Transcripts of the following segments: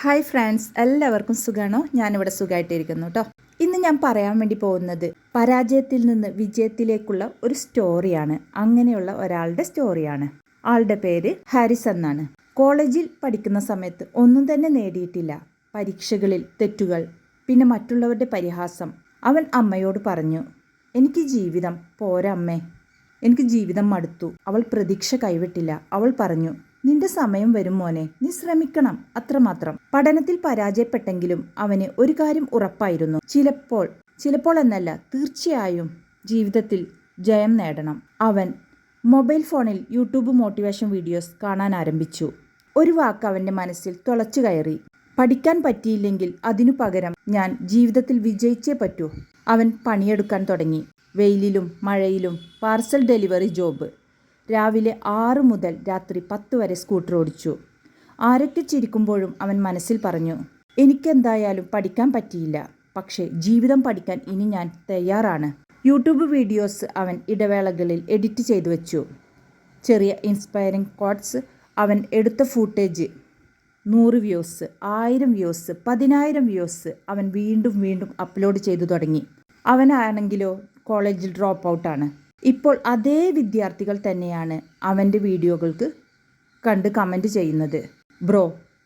Hi friends എല്ലാവർക്കും സുഖമാണോ ഞാനിവിടെ സുഖമായിട്ടിരിക്കുന്നു കേട്ടോ ഇന്ന് ഞാൻ പറയാൻ വേണ്ടി പോകുന്നത് പരാജയത്തിൽ നിന്ന് വിജയത്തിലേക്കുള്ള ഒരു സ്റ്റോറിയാണ്. അങ്ങനെയുള്ള ഒരാളുടെ സ്റ്റോറിയാണ്. ആളുടെ പേര് ഹാരിസ് എന്നാണ്. കോളേജിൽ പഠിക്കുന്ന സമയത്ത് ഒന്നും തന്നെ നേടിയിട്ടില്ല. പരീക്ഷകളിൽ തെറ്റുകൾ പിന്നെ മറ്റുള്ളവരുടെ പരിഹാസം. അവൻ അമ്മയോട് പറഞ്ഞു എനിക്ക് ജീവിതം പോരാ അമ്മേ. എനിക്ക് ജീവിതം മടുത്തു. അവൾ പ്രതീക്ഷ കൈവിട്ടില്ല. അവൾ പറഞ്ഞു നിന്റെ സമയം വരും മോനെ നീ ശ്രമിക്കണം അത്രമാത്രം. പഠനത്തിൽ പരാജയപ്പെട്ടെങ്കിലും അവന് ഒരു കാര്യം ഉറപ്പായിരുന്നു. ചിലപ്പോൾ ചിലപ്പോൾ എന്നല്ല തീർച്ചയായും ജീവിതത്തിൽ ജയം നേടണം. അവൻ മൊബൈൽ ഫോണിൽ യൂട്യൂബ് മോട്ടിവേഷൻ വീഡിയോസ് കാണാൻ ആരംഭിച്ചു. ഒരു വാക്ക് അവന്റെ മനസ്സിൽ തുളച്ചു കയറി. പഠിക്കാൻ പറ്റിയില്ലെങ്കിൽ അതിനു പകരം ഞാൻ ജീവിതത്തിൽ വിജയിച്ചേ പറ്റൂ അവൻ പണിയെടുക്കാൻ തുടങ്ങി. വെയിലിലും മഴയിലും പാർസൽ ഡെലിവറി ജോബ്. രാവിലെ ആറ് മുതൽ രാത്രി പത്ത് വരെ സ്കൂട്ടർ ഓടിച്ചു. ആരൊക്കെ ചിരിക്കുമ്പോഴും അവൻ മനസ്സിൽ പറഞ്ഞു എനിക്കെന്തായാലും പഠിക്കാൻ പറ്റിയില്ല. പക്ഷേ ജീവിതം പഠിക്കാൻ ഇനി ഞാൻ തയ്യാറാണ്. യൂട്യൂബ് വീഡിയോസ് അവൻ ഇടവേളകളിൽ എഡിറ്റ് ചെയ്തു വെച്ചു. ചെറിയ ഇൻസ്പയറിംഗ് കോട്ട്സ് അവൻ എടുത്ത ഫൂട്ടേജ് നൂറ് വ്യൂസ് ആയിരം വ്യൂസ് പതിനായിരം വ്യൂസ് അവൻ വീണ്ടും വീണ്ടും അപ്ലോഡ് ചെയ്തു തുടങ്ങി. അവനാണെങ്കിലോ കോളേജിൽ ഡ്രോപ്പ് ഔട്ടാണ്. ഇപ്പോൾ അതേ വിദ്യാർത്ഥികൾ തന്നെയാണ് അവന്റെ വീഡിയോകൾക്ക് കണ്ട് കമന്റ് ചെയ്യുന്നത്. Bro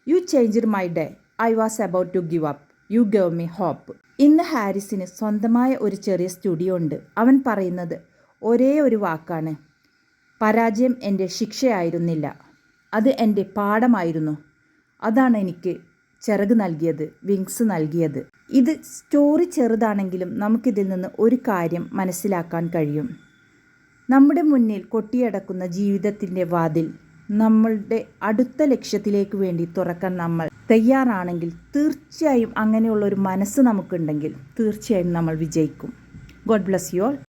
you change my day I was about to give up you gave me hope ഇന്ന് ഹാരിസിന് സ്വന്തമായ ഒരു ചെറിയ സ്റ്റുഡിയോ ഉണ്ട്. അവൻ പറയുന്നത് ഒരേ ഒരു വാക്കാണ്. പരാജയം എന്റെ ശിക്ഷയായിരുന്നില്ല. അത് എന്റെ പാഠമായിരുന്നു. അതാണ് എനിക്ക് ചിറക് നൽകിയത് വിങ്സ് നൽകിയത്. ഇത് സ്റ്റോറി ചെറുതാണെങ്കിലും നമുക്കിതിൽ നിന്ന് ഒരു കാര്യം മനസ്സിലാക്കാൻ കഴിയും. നമ്മുടെ മുന്നിൽ കൊട്ടിയടക്കുന്ന ജീവിതത്തിന്റെ വാതിൽ നമ്മളുടെ അടുത്ത ലക്ഷ്യത്തിലേക്ക് വേണ്ടി തുറക്കാൻ നമ്മൾ തയ്യാറാണെങ്കിൽ തീർച്ചയായും അങ്ങനെയുള്ള ഒരു മനസ്സ് നമുക്കുണ്ടെങ്കിൽ തീർച്ചയായും നമ്മൾ വിജയിക്കും. God bless you all